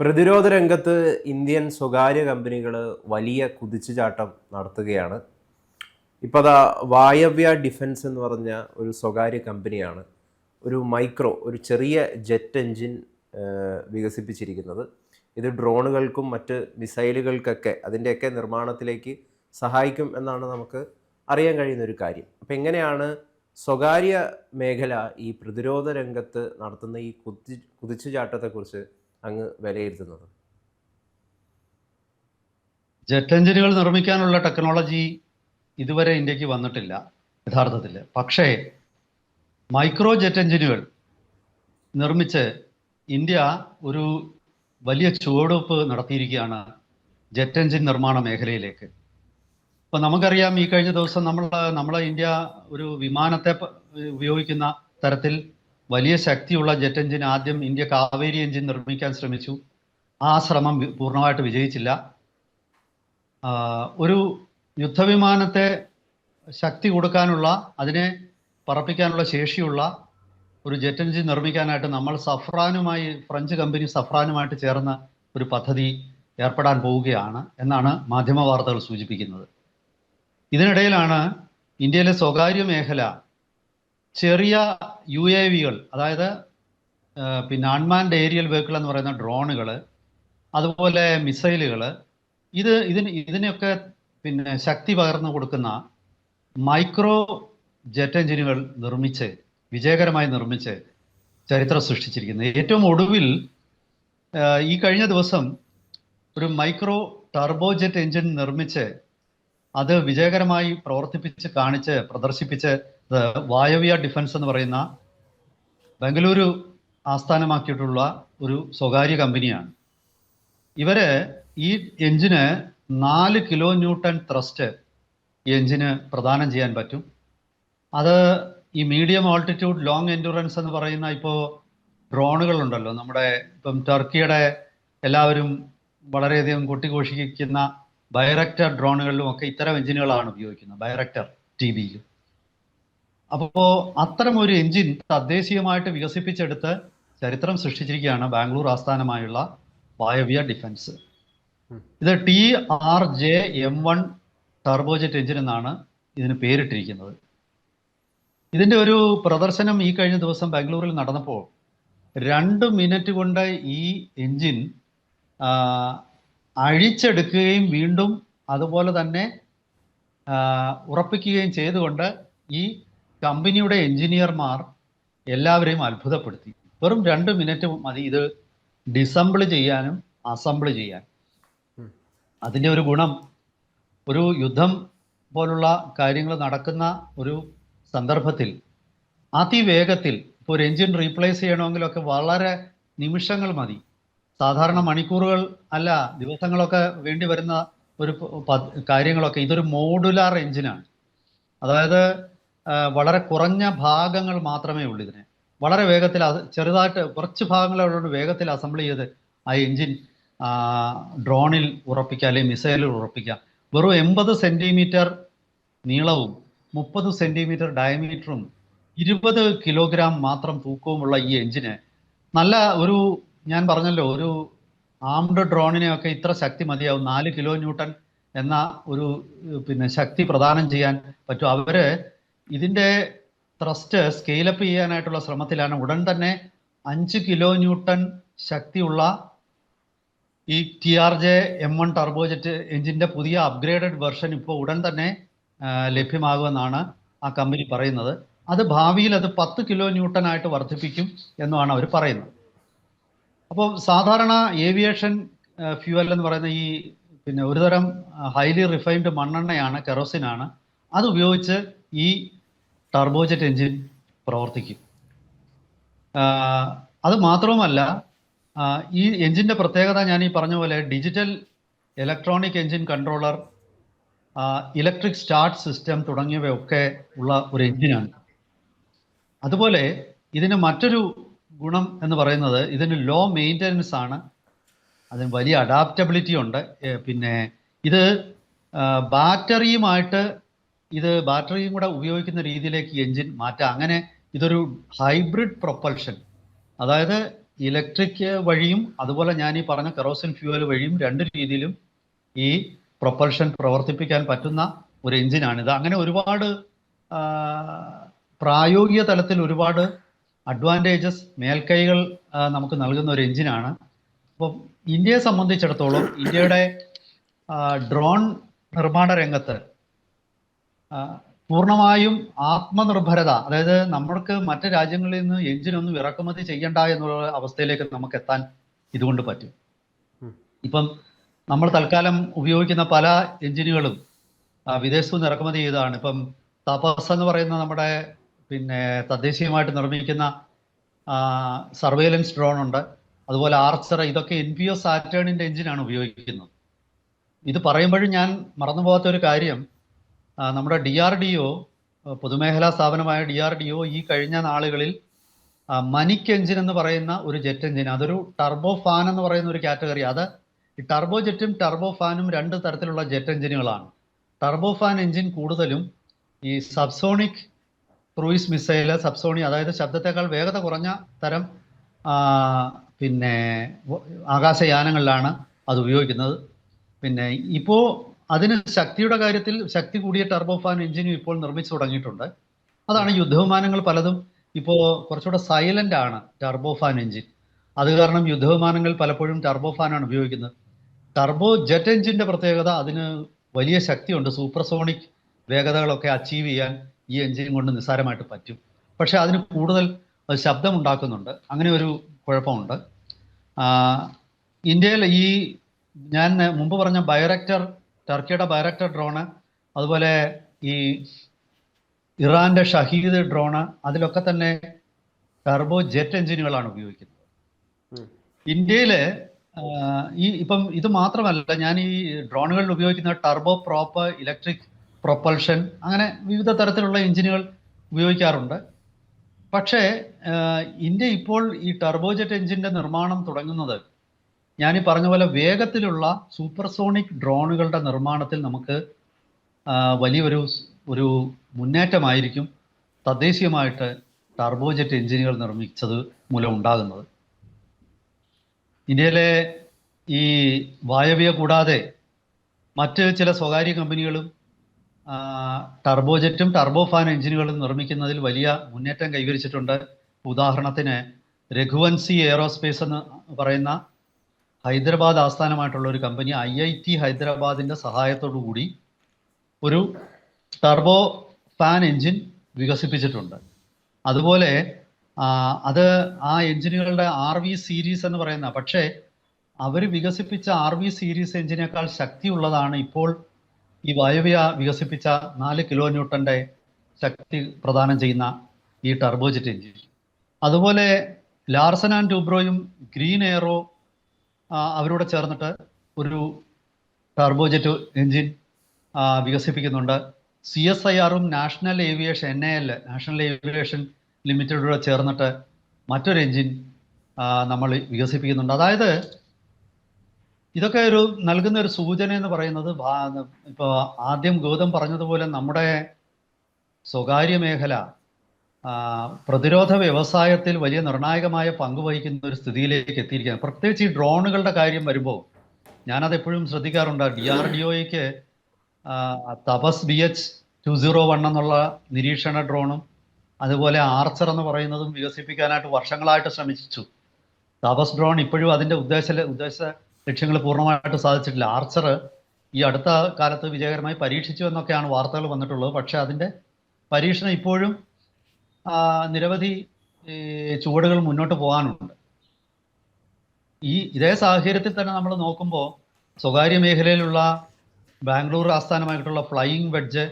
പ്രതിരോധ രംഗത്ത് ഇന്ത്യൻ സ്വകാര്യ കമ്പനികൾ വലിയ കുതിച്ചുചാട്ടം നടത്തുകയാണ്. ഇപ്പോൾ അതാ വായവ്യ ഡിഫൻസ് എന്ന് പറഞ്ഞ ഒരു സ്വകാര്യ കമ്പനിയാണ് ഒരു മൈക്രോ ഒരു ചെറിയ ജെറ്റ് എൻജിൻ വികസിപ്പിച്ചിരിക്കുന്നത്. ഇത് ഡ്രോണുകൾക്കും മറ്റ് മിസൈലുകൾക്കൊക്കെ അതിന്റെയൊക്കെ നിർമ്മാണത്തിലേക്ക് സഹായിക്കും എന്നാണ് നമുക്ക് അറിയാൻ കഴിയുന്ന ഒരു കാര്യം. അപ്പോൾ എങ്ങനെയാണ് സ്വകാര്യ മേഖല ഈ പ്രതിരോധ രംഗത്ത് നടത്തുന്ന ഈ കുതി കുതിച്ചുചാട്ടത്തെക്കുറിച്ച് അങ്ങ് വിലയിരുത്തുന്നത്. ജെറ്റ് എഞ്ചിനുകൾ നിർമ്മിക്കാനുള്ള ടെക്നോളജി ഇതുവരെ ഇന്ത്യയ്ക്ക് വന്നിട്ടില്ല യഥാർത്ഥത്തിൽ. പക്ഷേ മൈക്രോ ജെറ്റ് എഞ്ചിനുകൾ നിർമ്മിച്ച് ഇന്ത്യ ഒരു വലിയ ചുവടുവെപ്പ് നടത്തിയിരിക്കുകയാണ് ജെറ്റ് എഞ്ചിൻ നിർമ്മാണ മേഖലയിലേക്ക്. ഇപ്പൊ നമുക്കറിയാം ഈ കഴിഞ്ഞ ദിവസം നമ്മൾ നമ്മളെ ഇന്ത്യ ഒരു വിമാനത്തെ ഉപയോഗിക്കുന്ന തരത്തിൽ വലിയ ശക്തിയുള്ള ജെറ്റ് എഞ്ചിൻ ആദ്യം ഇന്ത്യ കാവേരി എഞ്ചിൻ നിർമ്മിക്കാൻ ശ്രമിച്ചു. ആ ശ്രമം പൂർണമായിട്ട് വിജയിച്ചില്ല. ഒരു യുദ്ധവിമാനത്തെ ശക്തി കൊടുക്കാനുള്ള അതിനെ പറപ്പിക്കാനുള്ള ശേഷിയുള്ള ഒരു ജെറ്റ് എഞ്ചിൻ നിർമ്മിക്കാനായിട്ട് നമ്മൾ സഫ്രാനുമായി ഫ്രഞ്ച് കമ്പനി സഫ്രാനുമായിട്ട് ചേർന്ന ഒരു പദ്ധതി ഏർപ്പെടാൻ പോവുകയാണ് എന്നാണ് മാധ്യമ വാർത്തകൾ സൂചിപ്പിക്കുന്നത്. ഇതിനിടയിലാണ് ഇന്ത്യയിലെ സ്വകാര്യ മേഖല ചെറിയ യു എ വികൾ അതായത് പിന്നെ അൺമാൻഡ് ഏരിയൽ വെഹിക്കിൾ എന്ന് പറയുന്ന ഡ്രോണുകൾ അതുപോലെ മിസൈലുകൾ ഇത് ഇതിന് ഇതിനൊക്കെ പിന്നെ ശക്തി പകർന്നു കൊടുക്കുന്ന മൈക്രോ ജെറ്റ് എഞ്ചിനുകൾ നിർമ്മിച്ച് വിജയകരമായി നിർമ്മിച്ച് ചരിത്രം സൃഷ്ടിച്ചിരിക്കുന്നത് ഏറ്റവും ഒടുവിൽ ഈ കഴിഞ്ഞ ദിവസം ഒരു മൈക്രോ ടർബോജെറ്റ് എഞ്ചിൻ നിർമ്മിച്ച് അത് വിജയകരമായി പ്രവർത്തിപ്പിച്ച് കാണിച്ച് പ്രദർശിപ്പിച്ച് വായവ്യ ഡിഫൻസ് എന്ന് പറയുന്ന ബംഗളൂരു ആസ്ഥാനമാക്കിയിട്ടുള്ള ഒരു സ്വകാര്യ കമ്പനിയാണ്. ഇവർ ഈ എഞ്ചിന് നാല് കിലോ ന്യൂട്ടൺ ത്രസ്റ്റ് ഈ എഞ്ചിന് പ്രദാനം ചെയ്യാൻ പറ്റും. അത് ഈ മീഡിയം ഓൾട്ടിറ്റ്യൂഡ് ലോങ് എൻഡുറൻസ് എന്ന് പറയുന്ന ഇപ്പോൾ ഡ്രോണുകൾ ഉണ്ടല്ലോ നമ്മുടെ ഇപ്പം ടർക്കിയുടെ എല്ലാവരും വളരെയധികം കൊട്ടിഘോഷിക്കുന്ന ബയറക്ടർ ഡ്രോണുകളിലും ഒക്കെ ഇത്തരം എഞ്ചിനുകളാണ് ഉപയോഗിക്കുന്നത്. ബയറക്ടർ ടി ബിയിലും അപ്പോൾ അത്തരം ഒരു എഞ്ചിൻ തദ്ദേശീയമായിട്ട് വികസിപ്പിച്ചെടുത്ത് ചരിത്രം സൃഷ്ടിച്ചിരിക്കുകയാണ് ബാംഗ്ലൂർ ആസ്ഥാനമായുള്ള വായവ്യ ഡിഫൻസ്. ഇത് T R J M one turbojet engine എന്നാണ് ഇതിന് പേരിട്ടിരിക്കുന്നത്. ഇതിന്റെ ഒരു പ്രദർശനം ഈ കഴിഞ്ഞ ദിവസം ബാംഗ്ലൂരിൽ നടന്നപ്പോൾ രണ്ട് മിനിറ്റ് കൊണ്ട് ഈ എഞ്ചിൻ അഴിച്ചെടുക്കുകയും വീണ്ടും അതുപോലെ തന്നെ ഉറപ്പിക്കുകയും ചെയ്തുകൊണ്ട് ഈ കമ്പനിയുടെ എഞ്ചിനീയർമാർ എല്ലാവരെയും അത്ഭുതപ്പെടുത്തി. വെറും രണ്ട് മിനിറ്റ് മതി ഇത് ഡിസംബിൾ ചെയ്യാനും അസംബിൾ ചെയ്യാൻ അതിന്റെ ഒരു ഗുണം ഒരു യുദ്ധം പോലുള്ള കാര്യങ്ങൾ നടക്കുന്ന ഒരു സന്ദർഭത്തിൽ അതിവേഗത്തിൽ ഇപ്പോൾ ഒരു എഞ്ചിൻ റീപ്ലേസ് ചെയ്യണമെങ്കിലൊക്കെ വളരെ നിമിഷങ്ങൾ മതി. സാധാരണ മണിക്കൂറുകൾ അല്ല ദിവസങ്ങളൊക്കെ വേണ്ടി വരുന്ന ഒരു കാര്യങ്ങളൊക്കെ ഇതൊരു മോഡുലാർ എഞ്ചിനാണ്. അതായത് വളരെ കുറഞ്ഞ ഭാഗങ്ങൾ മാത്രമേ ഉള്ളൂ ഇതിന്. വളരെ വേഗത്തിൽ ചെറുതായിട്ട് കുറച്ച് ഭാഗങ്ങളുള്ളതുകൊണ്ട് വേഗത്തിൽ അസംബിൾ ചെയ്ത് ആ എഞ്ചിൻ ഡ്രോണിൽ ഉറപ്പിക്കുക അല്ലെങ്കിൽ മിസൈലിൽ ഉറപ്പിക്കുക. വെറും എൺപത് സെന്റിമീറ്റർ നീളവും മുപ്പത് സെന്റിമീറ്റർ ഡയമീറ്ററും ഇരുപത് കിലോഗ്രാം മാത്രം തൂക്കവുമുള്ള ഈ എഞ്ചിന് നല്ല ഒരു ഞാൻ പറഞ്ഞല്ലോ ഒരു ആംഡ് ഡ്രോണിനെയൊക്കെ ഇത്ര ശക്തി മതിയാവും. നാല് കിലോ ന്യൂട്ടൺ എന്ന ഒരു പിന്നെ ശക്തി പ്രദാനം ചെയ്യാൻ പറ്റും. അവർ ഇതിന്റെ ത്രസ്റ്റ് സ്കെയിലപ്പ് ചെയ്യാനായിട്ടുള്ള ശ്രമത്തിലാണ് ഉടൻ തന്നെ അഞ്ച് കിലോ ന്യൂട്ടൺ ശക്തിയുള്ള ഈ T R J M one turbojet എഞ്ചിന്റെ പുതിയ അപ്ഗ്രേഡഡ് വെർഷൻ ഇപ്പോൾ ഉടൻ തന്നെ ലഭ്യമാകുമെന്നാണ് ആ കമ്പനി പറയുന്നത്. അത് ഭാവിയിൽ അത് പത്ത് കിലോ ന്യൂട്ടൺ ആയിട്ട് വർദ്ധിപ്പിക്കും എന്നുമാണ് അവർ പറയുന്നത്. അപ്പോൾ സാധാരണ ഏവിയേഷൻ ഫ്യൂവൽ എന്ന് പറയുന്ന ഈ പിന്നെ ഒരുതരം ഹൈലി റിഫൈൻഡ് മണ്ണെണ്ണയാണ് കെറോസിനാണ് അത് ഉപയോഗിച്ച് ഈ ടർബോജെറ്റ് എഞ്ചിൻ പ്രവർത്തിക്കും. അത് മാത്രവുമല്ല ഈ എഞ്ചിന്റെ പ്രത്യേകത ഞാൻ ഈ പറഞ്ഞ പോലെ digital electronic engine controller electric start system തുടങ്ങിയവയൊക്കെ ഉള്ള ഒരു എഞ്ചിനാണ്. അതുപോലെ ഇതിന് മറ്റൊരു ഗുണം എന്ന് പറയുന്നത് ഇതിന് ലോ മെയിന്റനൻസ് ആണ്. അതിന് വലിയ അഡാപ്റ്റബിലിറ്റി ഉണ്ട്. പിന്നെ ഇത് ബാറ്ററിയുമായിട്ട് ഇത് ബാറ്ററിയും കൂടെ ഉപയോഗിക്കുന്ന രീതിയിലേക്ക് എഞ്ചിൻ മാറ്റാം. അങ്ങനെ ഇതൊരു ഹൈബ്രിഡ് പ്രൊപ്പൽഷൻ. അതായത് ഇലക്ട്രിക് വഴിയും അതുപോലെ ഞാൻ ഈ പറഞ്ഞ കെറോസിൻ ഫ്യൂവൽ വഴിയും രണ്ട് രീതിയിലും ഈ പ്രൊപ്പൽഷൻ പ്രവർത്തിപ്പിക്കാൻ പറ്റുന്ന ഒരു എഞ്ചിനാണിത് അങ്ങനെ ഒരുപാട് പ്രായോഗിക തലത്തിൽ ഒരുപാട് അഡ്വാന്റേജസ് മേൽക്കൈകൾ നമുക്ക് നൽകുന്ന ഒരു എഞ്ചിനാണ്. അപ്പം ഇന്ത്യയെ സംബന്ധിച്ചിടത്തോളം ഇന്ത്യയുടെ ഡ്രോൺ നിർമ്മാണ രംഗത്ത് പൂർണമായും ആത്മനിർഭരത അതായത് നമ്മൾക്ക് മറ്റ് രാജ്യങ്ങളിൽ നിന്ന് എഞ്ചിനൊന്നും ഇറക്കുമതി ചെയ്യണ്ട എന്നുള്ള അവസ്ഥയിലേക്ക് നമുക്ക് എത്താൻ ഇതുകൊണ്ട് പറ്റും. ഇപ്പം നമ്മൾ തൽക്കാലം ഉപയോഗിക്കുന്ന പല എഞ്ചിനുകളും വിദേശത്ത് നിന്ന് ഇറക്കുമതി ചെയ്തതാണ്. ഇപ്പം തപസ് എന്ന് പറയുന്ന നമ്മുടെ പിന്നെ തദ്ദേശീയമായിട്ട് നിർമ്മിക്കുന്ന സർവേലൻസ് ഡ്രോൺ ഉണ്ട്. അതുപോലെ ആർച്ചർ ഇതൊക്കെ എൻ പി ഒ സാറ്റേണിന്റെ എഞ്ചിനാണ് ഉപയോഗിക്കുന്നത്. ഇത് പറയുമ്പോഴും ഞാൻ മറന്നുപോകാത്ത ഒരു കാര്യം നമ്മുടെ ഡി ആർ ഡി ഒ പൊതുമേഖലാ സ്ഥാപനമായ ഡി ആർ ഡി ഒ ഈ കഴിഞ്ഞ നാളുകളിൽ മനിക് എഞ്ചിൻ എന്ന് പറയുന്ന ഒരു ജെറ്റ് എഞ്ചിൻ അതൊരു ടർബോ ഫാൻ എന്ന് പറയുന്ന ഒരു കാറ്റഗറി. അത് ഈ ടർബോ ജെറ്റും ടർബോ ഫാനും രണ്ട് തരത്തിലുള്ള ജെറ്റ് എഞ്ചിനുകളാണ്. ടർബോ ഫാൻ എഞ്ചിൻ കൂടുതലും ഈ സബ്സോണിക് ക്രൂയിസ് മിസൈൽ സബ്സോണി അതായത് ശബ്ദത്തെക്കാൾ വേഗത കുറഞ്ഞ തരം പിന്നെ ആകാശയാനങ്ങളിലാണ് അത് ഉപയോഗിക്കുന്നത്. പിന്നെ ഇപ്പോൾ അതിന് ശക്തിയുടെ കാര്യത്തിൽ ശക്തി കൂടിയ ടർബോഫാൻ എഞ്ചിനും ഇപ്പോൾ നിർമ്മിച്ചു തുടങ്ങിയിട്ടുണ്ട്. അതാണ് യുദ്ധവിമാനങ്ങൾ പലതും ഇപ്പോൾ കുറച്ചുകൂടെ സൈലന്റ് ആണ് ടർബോ ഫാൻ എഞ്ചിൻ. അത് കാരണം യുദ്ധവിമാനങ്ങൾ പലപ്പോഴും ടർബോ ഫാനാണ് ഉപയോഗിക്കുന്നത്. ടർബോ ജെറ്റ് എഞ്ചിന്റെ പ്രത്യേകത അതിന് വലിയ ശക്തിയുണ്ട്. സൂപ്പർസോണിക് വേഗതകളൊക്കെ അച്ചീവ് ചെയ്യാൻ ഈ എഞ്ചിൻ കൊണ്ട് നിസ്സാരമായിട്ട് പറ്റും. പക്ഷെ അതിന് കൂടുതൽ ശബ്ദം ഉണ്ടാക്കുന്നുണ്ട് അങ്ങനെ ഒരു കുഴപ്പമുണ്ട്. ഇന്ത്യയിൽ ഈ ഞാൻ മുമ്പ് പറഞ്ഞ ബയോറക്ടർ ടർക്കിയുടെ ബയറക്ടർ ഡ്രോണ് അതുപോലെ ഈ ഇറാന്റെ ഷഹീദ് ഡ്രോണ് അതിലൊക്കെ തന്നെ ടർബോ ജെറ്റ് എഞ്ചിനുകളാണ് ഉപയോഗിക്കുന്നത്. ഇന്ത്യയിൽ ഈ ഇപ്പം ഇത് മാത്രമല്ല ഞാൻ ഈ ഡ്രോണുകളിൽ ഉപയോഗിക്കുന്ന ടർബോ പ്രോപ്പ് ഇലക്ട്രിക് പ്രൊപ്പൽഷൻ അങ്ങനെ വിവിധ തരത്തിലുള്ള എഞ്ചിനുകൾ ഉപയോഗിക്കാറുണ്ട്. പക്ഷേ ഇന്ത്യ ഇപ്പോൾ ഈ ടർബോജെറ്റ് എഞ്ചിന്റെ നിർമ്മാണം തുടങ്ങുന്നത് ഞാൻ ഈ പറഞ്ഞ പോലെ വേഗത്തിലുള്ള സൂപ്പർസോണിക് ഡ്രോണുകളുടെ നിർമ്മാണത്തിൽ നമുക്ക് വലിയൊരു ഒരു മുന്നേറ്റമായിരിക്കും തദ്ദേശീയമായിട്ട് ടർബോജെറ്റ് എഞ്ചിനുകൾ നിർമ്മിച്ചത് മൂലം ഉണ്ടാകുന്നത്. ഇന്ത്യയിലെ ഈ വായവ്യ കൂടാതെ മറ്റ് ചില സ്വകാര്യ കമ്പനികളും ടർബോജെറ്റും ടർബോഫാൻ എഞ്ചിനുകളും നിർമ്മിക്കുന്നതിൽ വലിയ മുന്നേറ്റം കൈവരിച്ചിട്ടുണ്ട്. ഉദാഹരണത്തിന് രഘുവൻസി എയറോസ്പേസ് എന്ന് പറയുന്ന ഹൈദരാബാദ് ആസ്ഥാനമായിട്ടുള്ള ഒരു കമ്പനി ഐ ഐ ടി സഹായത്തോടു കൂടി ഒരു ടർബോ ഫാൻ എഞ്ചിൻ വികസിപ്പിച്ചിട്ടുണ്ട്. അതുപോലെ അത് ആ എഞ്ചിനുകളുടെ ആർ വി സീരീസ് എന്ന് പറയുന്ന പക്ഷേ അവർ വികസിപ്പിച്ച ആർ വി സീരീസ് എഞ്ചിനേക്കാൾ ശക്തിയുള്ളതാണ് ഇപ്പോൾ ഈ വായുവ്യ വികസിപ്പിച്ച നാല് കിലോ ന്യൂട്ടന്റെ ശക്തി പ്രദാനം ചെയ്യുന്ന ഈ ടർബോജെറ്റ് എഞ്ചിൻ അതുപോലെ ലാർസൻ ആൻഡ് ടൂബ്രോയും ഗ്രീൻ എയറോ അവരോട് ചേർന്നിട്ട് ഒരു ടർബോജെറ്റ് എഞ്ചിൻ വികസിപ്പിക്കുന്നുണ്ട്. സി എസ് ഐ ആറും national aviation N A L national aviation ലിമിറ്റഡോട് ചേർന്നിട്ട് മറ്റൊരു എഞ്ചിൻ നമ്മൾ വികസിപ്പിക്കുന്നുണ്ട്. അതായത് ഇതൊക്കെ ഒരു നൽകുന്ന ഒരു സൂചന എന്ന് പറയുന്നത് ഇപ്പോൾ ആദ്യം ഗൗതം പറഞ്ഞതുപോലെ നമ്മുടെ സ്വകാര്യ മേഖല പ്രതിരോധ വ്യവസായത്തിൽ വലിയ നിർണായകമായ പങ്ക് വഹിക്കുന്ന ഒരു സ്ഥിതിയിലേക്ക് എത്തിയിരിക്കുകയാണ്. പ്രത്യേകിച്ച് ഈ ഡ്രോണുകളുടെ കാര്യം വരുമ്പോൾ ഞാനത് എപ്പോഴും ശ്രദ്ധിക്കാറുണ്ട്. D R D ഒയ്ക്ക് Tapas B H two zero one എന്നുള്ള നിരീക്ഷണ ഡ്രോണും അതുപോലെ ആർച്ചർ എന്ന് പറയുന്നതും വികസിപ്പിക്കാനായിട്ട് വർഷങ്ങളായിട്ട് ശ്രമിച്ചു. തപസ് ഡ്രോൺ ഇപ്പോഴും അതിന്റെ ഉദ്ദേശ ഉദ്ദേശ ലക്ഷ്യങ്ങൾ പൂർണമായിട്ട് സാധിച്ചിട്ടില്ല. ആർച്ചർ ഈ അടുത്ത കാലത്ത് വിജയകരമായി പരീക്ഷിച്ചു എന്നൊക്കെയാണ് വാർത്തകൾ വന്നിട്ടുള്ളത്. പക്ഷേ അതിന്റെ പരീക്ഷണം ഇപ്പോഴും നിരവധി ചുവടുകൾ മുന്നോട്ട് പോകാനുണ്ട്. ഈ ഇതേ സാഹചര്യത്തിൽ തന്നെ നമ്മൾ നോക്കുമ്പോൾ സ്വകാര്യ മേഖലയിലുള്ള ബാംഗ്ലൂർ ആസ്ഥാനമായിട്ടുള്ള ഫ്ലൈയിങ് വെഡ്ജ്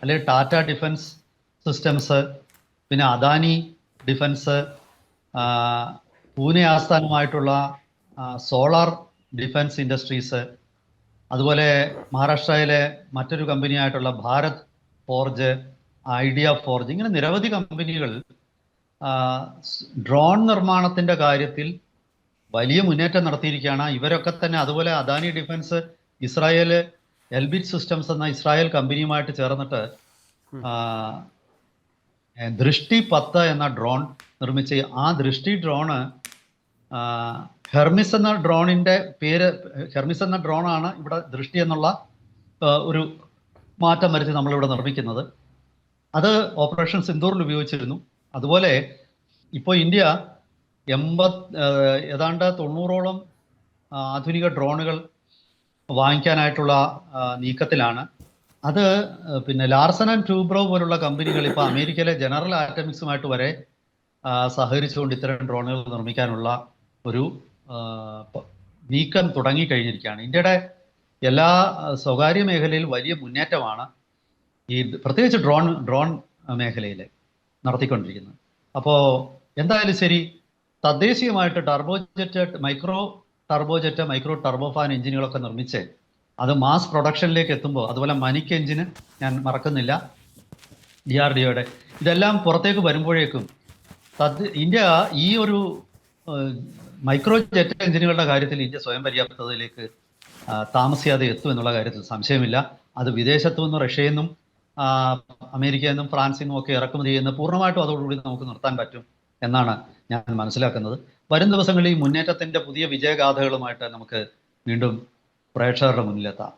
അല്ലെങ്കിൽ ടാറ്റ ഡിഫൻസ് സിസ്റ്റംസ് പിന്നെ അദാനി ഡിഫൻസ് പൂനെ ആസ്ഥാനമായിട്ടുള്ള സോളാർ ഡിഫൻസ് ഇൻഡസ്ട്രീസ് അതുപോലെ മഹാരാഷ്ട്രയിലെ മറ്റൊരു കമ്പനിയായിട്ടുള്ള ഭാരത് ഫോർജ് ഐഡിയ ഫോർജ്. ഇങ്ങനെ നിരവധി കമ്പനികൾ ഡ്രോൺ നിർമ്മാണത്തിന്റെ കാര്യത്തിൽ വലിയ മുന്നേറ്റം നടത്തിയിരിക്കുകയാണ്. ഇവരൊക്കെ തന്നെ അതുപോലെ Adani Defence Israel Elbit Systems എന്ന ഇസ്രായേൽ കമ്പനിയുമായിട്ട് ചേർന്നിട്ട് ദൃഷ്ടി പത്ത് എന്ന ഡ്രോൺ നിർമ്മിച്ച് ആ ദൃഷ്ടി ഡ്രോണ് ഹെർമിസ് എന്ന ഡ്രോണിന്റെ പേര് ഹെർമിസ് എന്ന ഡ്രോണാണ് ഇവിടെ ദൃഷ്ടി എന്നുള്ള ഒരു മാറ്റം വരുത്തി നമ്മളിവിടെ നിർമ്മിക്കുന്നത്. അത് ഓപ്പറേഷൻ സിന്ദൂറിൽ ഉപയോഗിച്ചിരുന്നു. അതുപോലെ ഇപ്പോൾ ഇന്ത്യ എൺപത് ഏതാണ്ട് തൊണ്ണൂറോളം ആധുനിക ഡ്രോണുകൾ വാങ്ങിക്കാനായിട്ടുള്ള നീക്കത്തിലാണ്. അത് പിന്നെ ലാർസൺ ആൻഡ് ട്യൂബ്രോ പോലുള്ള കമ്പനികൾ ഇപ്പോൾ അമേരിക്കയിലെ ജനറൽ ആറ്റമിക്സുമായിട്ട് വരെ സഹകരിച്ചുകൊണ്ട് ഇത്തരം ഡ്രോണുകൾ നിർമ്മിക്കാനുള്ള ഒരു നീക്കം തുടങ്ങിക്കഴിഞ്ഞിരിക്കുകയാണ്. ഇന്ത്യയുടെ എല്ലാ സ്വകാര്യ മേഖലയിൽ വലിയ മുന്നേറ്റമാണ്. ഈ പ്രത്യേകിച്ച് ഡ്രോൺ ഡ്രോൺ മേഖലയിൽ നടത്തിക്കൊണ്ടിരിക്കുന്നത് അപ്പോൾ എന്തായാലും ശരി തദ്ദേശീയമായിട്ട് turbojet micro turbojet micro turbofan എഞ്ചിനുകളൊക്കെ നിർമ്മിച്ച് അത് മാസ് പ്രൊഡക്ഷനിലേക്ക് എത്തുമ്പോൾ അതുപോലെ മനിക്ക് എഞ്ചിന് ഞാൻ മറക്കുന്നില്ല ഡി ആർ ഡി ഒയുടെ. ഇതെല്ലാം പുറത്തേക്ക് വരുമ്പോഴേക്കും തദ് ഇന്ത്യ ഈ ഒരു മൈക്രോ ജെറ്റ് എഞ്ചിനുകളുടെ കാര്യത്തിൽ ഇന്ത്യ സ്വയം പര്യാപ്തതയിലേക്ക് താമസിയാതെ എത്തും എന്നുള്ള കാര്യത്തിൽ സംശയമില്ല. അത് വിദേശത്തു നിന്നും റഷ്യയിൽ നിന്നും അമേരിക്കയിൽ നിന്നും ഫ്രാൻസിൽ നിന്നും ഒക്കെ ഇറക്കുമതി ചെയ്യുന്ന പൂർണമായിട്ടും അതോടുകൂടി നമുക്ക് നിർത്താൻ പറ്റും എന്നാണ് ഞാൻ മനസ്സിലാക്കുന്നത്. വരും ദിവസങ്ങളിൽ ഈ മുന്നേറ്റത്തിന്റെ പുതിയ വിജയഗാഥകളുമായിട്ട് നമുക്ക് വീണ്ടും പ്രേക്ഷകരുടെ മുന്നിലെത്താം.